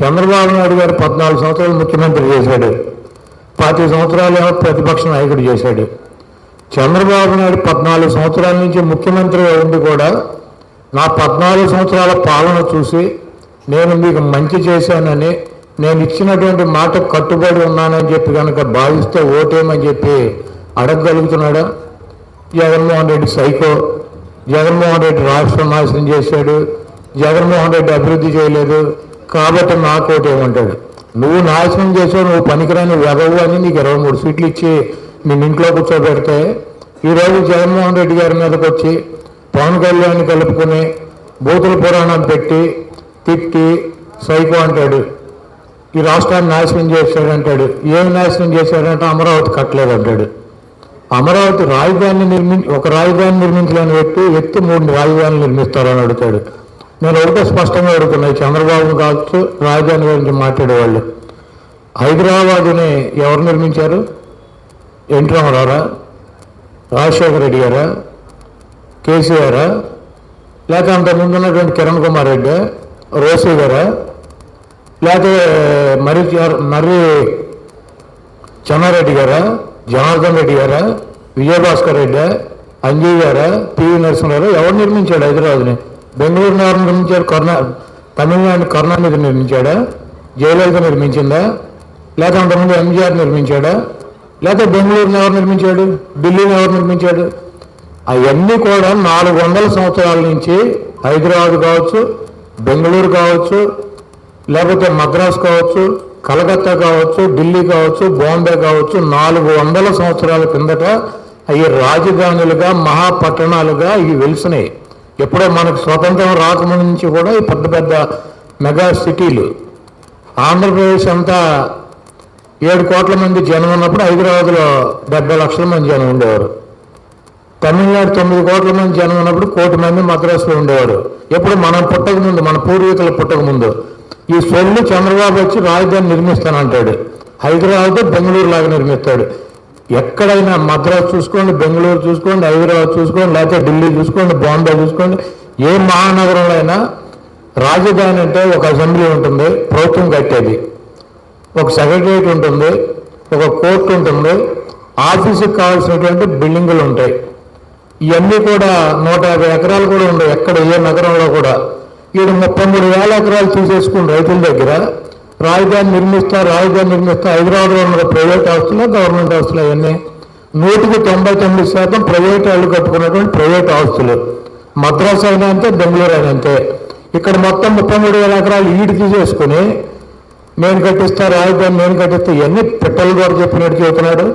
చంద్రబాబు నాయుడు గారు పద్నాలుగు సంవత్సరాలు ముఖ్యమంత్రి చేశాడు. పాతి సంవత్సరాలు ఏమో ప్రతిపక్ష నాయకుడు చేశాడు. చంద్రబాబు నాయుడు పద్నాలుగు సంవత్సరాల నుంచి ముఖ్యమంత్రి ఉండి కూడా నా పద్నాలుగు సంవత్సరాల పాలన చూసి నేను మీకు మంచి చేశానని నేను ఇచ్చినటువంటి మాట కట్టుబడి ఉన్నానని చెప్పి కనుక భావిస్తే ఓటేమని చెప్పి అడగగలుగుతున్నాడా? జగన్మోహన్ రెడ్డి సైకో. జగన్మోహన్ రెడ్డి రాష్ట్రం నాశనం చేశాడు. జగన్మోహన్ రెడ్డి అభివృద్ధి చేయలేదు. కాబట్టి నాకోటి ఏమంటాడు నువ్వు నాశనం చేసావు నువ్వు పనికిరాని వెదవు అని నీకు ఇరవై మూడు సీట్లు ఇచ్చి నేను ఇంట్లో కూర్చోబెడితే ఈరోజు జగన్మోహన్ రెడ్డి గారి మీదకి వచ్చి పవన్ కళ్యాణ్ కలుపుకొని బూతుల పురాణం పెట్టి తిట్టి సైకో అంటాడు ఈ రాష్ట్రాన్ని నాశనం చేశాడంటాడు ఏం నాశనం చేశాడంటే అమరావతి కట్టలేదు అంటాడు. అమరావతి రాజధానిని నిర్మి ఒక రాజధాని నిర్మించలేని వ్యక్తి వ్యక్తి మూడు రాజధానులు నిర్మిస్తారని అడుగుతాడు. నేను ఒకటే స్పష్టంగా అడుగుతున్నాయి చంద్రబాబు కావచ్చు రాజధాని గురించి మాట్లాడేవాళ్ళు. హైదరాబాదుని ఎవరు నిర్మించారు? ఎన్టీ రామారావురా రాజశేఖర రెడ్డి గారా కేసీఆరా లేక అంత ఉన్నటువంటి కిరణ్ కుమార్ రెడ్డి రోసీ గారా లేకపోతే మరి మర్రి చెన్నారెడ్డి గారా జనార్దన్ రెడ్డి గారా విజయభాస్కర్ రెడ్డి అంజయ్ గారా పివి నరసింహారావు ఎవరు నిర్మించాడు హైదరాబాద్ని? బెంగళూరు నగరం నిర్మించాడు కరుణా తమిళనాడు కరుణానిధి నిర్మించాడా? జయలలిత నిర్మించిందా? లేక అంతకుముందు ఎంజీఆర్ నిర్మించాడా? లేక బెంగళూరుని ఎవరు నిర్మించాడు? ఢిల్లీని ఎవరు నిర్మించాడు? అవన్నీ కూడా నాలుగు వందల సంవత్సరాల నుంచి హైదరాబాద్ కావచ్చు బెంగళూరు కావచ్చు లేకపోతే మద్రాస్ కావచ్చు కలకత్తా కావచ్చు ఢిల్లీ కావచ్చు బాంబే కావచ్చు నాలుగు వందల సంవత్సరాల కిందట అవి రాజధానులుగా మహాపట్టణాలుగా ఇవి వెలిసినాయి. ఎప్పుడో మనకు స్వతంత్రం రాకముందు నుంచి కూడా ఈ పెద్ద పెద్ద మెగా సిటీలు ఆంధ్రప్రదేశ్ అంతా ఏడు కోట్ల మంది జనం ఉన్నప్పుడు హైదరాబాద్లో డెబ్బై లక్షల మంది జనం ఉండేవారు. తమిళనాడు తొమ్మిది కోట్ల మంది జనం ఉన్నప్పుడు కోటి మంది మద్రాసులో ఉండేవారు. ఎప్పుడు మనం పుట్టక ముందు మన పూర్వీకులు పుట్టక ముందు ఈ సొల్లు చంద్రబాబు వచ్చి రాజధాని నిర్మిస్తానంటాడు. హైదరాబాద్ బెంగళూరు లాగా నిర్మిస్తాడు. ఎక్కడైనా మద్రాసు చూసుకోండి బెంగళూరు చూసుకోండి హైదరాబాద్ చూసుకోండి లేకపోతే ఢిల్లీ చూసుకోండి బాంబే చూసుకోండి ఏ మహానగరంలో అయినా రాజధాని అంటే ఒక అసెంబ్లీ ఉంటుంది ప్రభుత్వం కట్టేది. ఒక సెక్రటరియట్ ఉంటుంది ఒక కోర్టు ఉంటుంది ఆఫీసుకి కావాల్సినటువంటి బిల్డింగులు ఉంటాయి. ఇవన్నీ కూడా నూట యాభై ఎకరాలు కూడా ఉండవు ఎక్కడ ఏ నగరంలో కూడా. ఈడు ముప్పై మూడు వేల ఎకరాలు తీసేసుకుని రైతుల దగ్గర రాజధాని నిర్మిస్తా రాజధాని నిర్మిస్తా హైదరాబాద్లో ఉన్న ప్రైవేట్ ఆస్తులు గవర్నమెంట్ ఆస్తులు అవన్నీ నూటికి తొంభై తొమ్మిది శాతం ప్రైవేట్ వాళ్ళు కట్టుకున్నటువంటి ప్రైవేట్ ఆస్తులు మద్రాసు అయినా అంతే బెంగళూరు అయినా అంతే. ఇక్కడ మొత్తం ముప్పై మూడు వేల ఎకరాలు ఈడు తీసేసుకుని నేను కట్టిస్తా రాజధాని నేను కట్టిస్తా ఇవన్నీ పిట్టలు కూడా చెప్పినట్టు చెబుతున్నాడు.